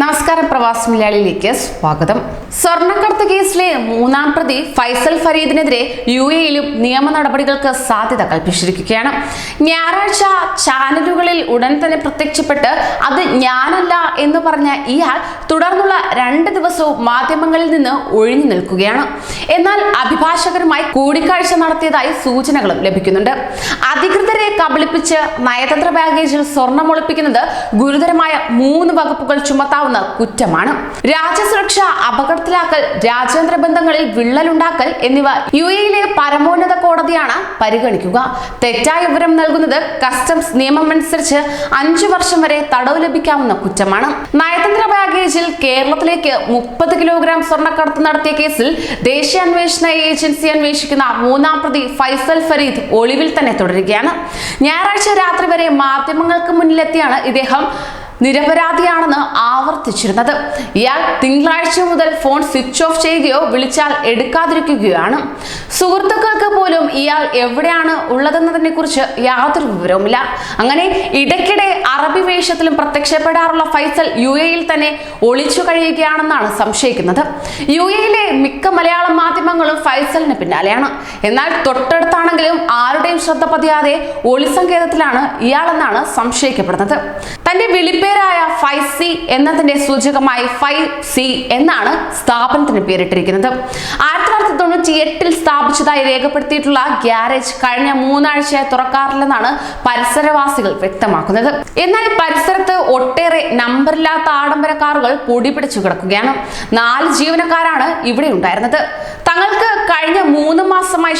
നമസ്കാരം പ്രവാസി മലയാളിയിലേക്ക് സ്വാഗതം. സ്വർണക്കടത്ത് കേസിലെ മൂന്നാം പ്രതി ഫൈസൽ ഫരീദിനെതിരെ യു എയിലും നിയമ നടപടികൾക്ക് സാധ്യത കൽപ്പിച്ചിരിക്കുകയാണ്. ഞായറാഴ്ച ചാനലുകളിൽ ഉടൻ തന്നെ പ്രത്യക്ഷപ്പെട്ട് അത് ഞാനല്ല എന്ന് പറഞ്ഞ ഇയാൾ തുടർന്നുള്ള രണ്ട് ദിവസവും മാധ്യമങ്ങളിൽ നിന്ന് ഒഴിഞ്ഞു നിൽക്കുകയാണ്. എന്നാൽ അഭിഭാഷകരുമായി കൂടിക്കാഴ്ച നടത്തിയതായി സൂചനകളും ലഭിക്കുന്നുണ്ട്. അധികൃതരെ കബളിപ്പിച്ച് നയതന്ത്ര ബാഗേജിൽ സ്വർണം ഒളിപ്പിക്കുന്നത് ഗുരുതരമായ മൂന്ന് വകുപ്പുകൾ ചുമത്താവുന്ന കുറ്റമാണ്. രാജ്യസുരക്ഷ അപകടത്തിലാക്കൽ രാജ്യാന്തര ബന്ധങ്ങളിൽ വിള്ളലുണ്ടാക്കൽ എന്നിവ യു എയിലെ പരമോന്നത കോടതിയാണ് പരിഗണിക്കുക. തെറ്റായ വിവരം നൽകുന്നത് കസ്റ്റംസ് നിയമമനുസരിച്ച് അഞ്ചു വർഷം വരെ തടവ് ലഭിക്കാവുന്ന കുറ്റമാണ്. നയതന്ത്ര ബാഗേജിൽ കേരളത്തിലേക്ക് മുപ്പത് കിലോഗ്രാം സ്വർണക്കടത്ത് നടത്തിയ കേസിൽ ദേശീയ അന്വേഷണ ഏജൻസി അന്വേഷിക്കുന്ന മൂന്നാം പ്രതി ഫൈസൽ ഫരീദ് ഒളിവിൽ തന്നെ തുടരുകയാണ്. ഞായറാഴ്ച രാത്രി വരെ മാധ്യമങ്ങൾക്ക് മുന്നിലെത്തിയാണ് ഇദ്ദേഹം നിരപരാധിയാണെന്ന് ആവർത്തിച്ചിരുന്നത്. ഇയാൾ തിങ്കളാഴ്ച മുതൽ ഫോൺ സ്വിച്ച് ഓഫ് ചെയ്യുകയോ വിളിച്ചാൽ എടുക്കാതിരിക്കുകയാണ്. സുഹൃത്തുക്കൾക്ക് പോലും ഇയാൾ എവിടെയാണ് ഉള്ളതെന്നതിനെ കുറിച്ച് യാതൊരു വിവരവുമില്ല. അങ്ങനെ ഇടയ്ക്കിടെ അറബി വേഷത്തിലും പ്രത്യക്ഷപ്പെടാറുള്ള ഫൈസൽ യു എയിൽ തന്നെ ഒളിച്ചു കഴിയുകയാണെന്നാണ് സംശയിക്കുന്നത്. യു എയിലെ മിക്ക മലയാള മാധ്യമങ്ങളും ഫൈസലിന് പിന്നാലെയാണ്. എന്നാൽ തൊട്ടടുത്താണെങ്കിലും ആരുടെയും ശ്രദ്ധ പതിയാതെ ഒളിസങ്കേതത്തിലാണ് ഇയാളെന്നാണ് സംശയിക്കപ്പെടുന്നത്. തന്റെ വിളിപ്പേരായ ഫൈവ് സി എന്നതിന്റെ സൂചകമായി ഫൈവ് സി എന്നാണ് സ്ഥാപനത്തിന് പേരിട്ടിരിക്കുന്നത്. ആയിരത്തി തൊള്ളായിരത്തി തൊണ്ണൂറ്റി എട്ടിൽ സ്ഥാപിച്ചതായി രേഖപ്പെടുത്തിയിട്ടുള്ള ഗ്യാരേജ് കഴിഞ്ഞ മൂന്നാഴ്ചയായി തുറക്കാറില്ലെന്നാണ് പരിസരവാസികൾ വ്യക്തമാക്കുന്നത്. എന്നാൽ പരിസരത്ത് ഒട്ടേറെ നമ്പറില്ലാത്ത ആഡംബര കാറുകൾ പൊടിപിടിച്ചു കിടക്കുകയാണ്. നാല് ജീവനക്കാരാണ് ഇവിടെ ഉണ്ടായിരുന്നത്. തങ്ങൾക്ക് കഴിഞ്ഞ മൂന്ന്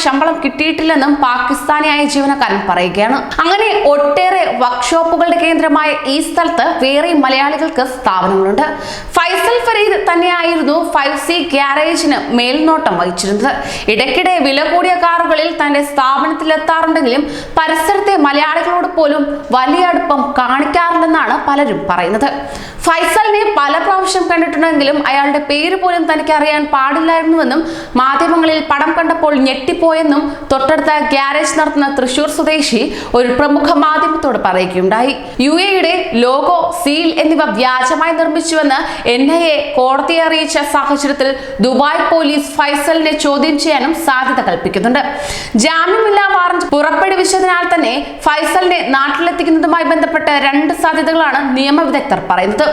ശമ്പളം കിട്ടിയിട്ടില്ലെന്നും പാകിസ്ഥാനിയായ ജീവനക്കാരൻ പറയുകയാണ്. അങ്ങനെ ഒട്ടേറെ വർക്ക്ഷോപ്പുകളുടെ കേന്ദ്രമായ ഈ സ്ഥലത്ത് വേറെ മലയാളികൾക്ക് സ്ഥാപനങ്ങളുണ്ട്. ഫൈസൽ ഫരീദ് തന്നെയായിരുന്നു ഫൈവ് സി ഗ്യാരേജിന് മേൽനോട്ടം വഹിച്ചിരുന്നത്. ഇടയ്ക്കിടെ വില കൂടിയ കാറുകളിൽ തന്റെ സ്ഥാപനത്തിലെത്താറുണ്ടെങ്കിലും പരിസരത്തെ മലയാളികളോട് പോലും വലിയ അടുപ്പം കാണിക്കാറില്ലെന്നാണ് പലരും പറയുന്നത്. ഫൈസലിനെ പല പ്രാവശ്യം കണ്ടിട്ടുണ്ടെങ്കിലും അയാളുടെ പേര് പോലും തനിക്ക് അറിയാൻ പാടില്ലായിരുന്നുവെന്നും മാധ്യമങ്ങളിൽ പടം കണ്ടപ്പോൾ ഞെട്ടിപ്പോയെന്നും തൊട്ടടുത്ത ഗ്യാരേജ് നടത്തുന്ന തൃശൂർ സ്വദേശി ഒരു പ്രമുഖ മാധ്യമത്തോട് പറയുകയുണ്ടായി. യു എയുടെ ലോഗോ സീൽ എന്നിവ വ്യാജമായി നിർമ്മിച്ചുവെന്ന് എൻ ഐ എ കോടതിയെ അറിയിച്ച സാഹചര്യത്തിൽ ദുബായ് പോലീസ് ഫൈസലിനെ ചോദ്യം ചെയ്യാനും സാധ്യത കൽപ്പിക്കുന്നുണ്ട്. ജാമ്യമില്ലാ വാറന്റ് പുറപ്പെടുവിച്ചതിനാൽ തന്നെ ഫൈസലിനെ നാട്ടിലെത്തിക്കുന്നതുമായി ബന്ധപ്പെട്ട രണ്ട് സാധ്യതകളാണ് നിയമവിദഗ്ധർ പറയുന്നത്.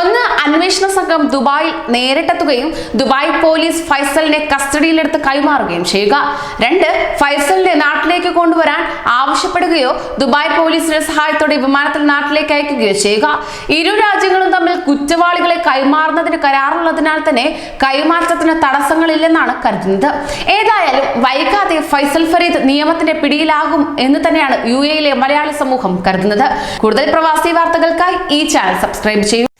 ഒന്ന് അന്വേഷണ സംഘം ദുബായിൽ നേരിട്ടെത്തുകയും ദുബായ് പോലീസ് ഫൈസലിനെ കസ്റ്റഡിയിലെടുത്ത് കൈമാറുകയും ചെയ്യുക. രണ്ട് ഫൈസലിനെ നാട്ടിലേക്ക് കൊണ്ടുവരാൻ ആവശ്യപ്പെടുകയോ ദുബായ് പോലീസിന്റെ സഹായത്തോടെ വിമാനത്തിൽ നാട്ടിലേക്ക് അയക്കുകയോ ചെയ്യുക. ഇരു രാജ്യങ്ങളും തമ്മിൽ കുറ്റവാളികളെ കൈമാറുന്നതിന് കരാറുള്ളതിനാൽ തന്നെ കൈമാറ്റത്തിന് തടസ്സങ്ങളില്ലെന്നാണ് കരുതുന്നത്. ഏതായാലും വൈകാതെ ഫൈസൽ ഫരീദ് നിയമത്തിന്റെ പിടിയിലാകും എന്ന് തന്നെയാണ് യു എയിലെ മലയാളി സമൂഹം കരുതുന്നത്. കൂടുതൽ പ്രവാസി വാർത്തകൾക്കായി ഈ ചാനൽ സബ്സ്ക്രൈബ് ചെയ്യും.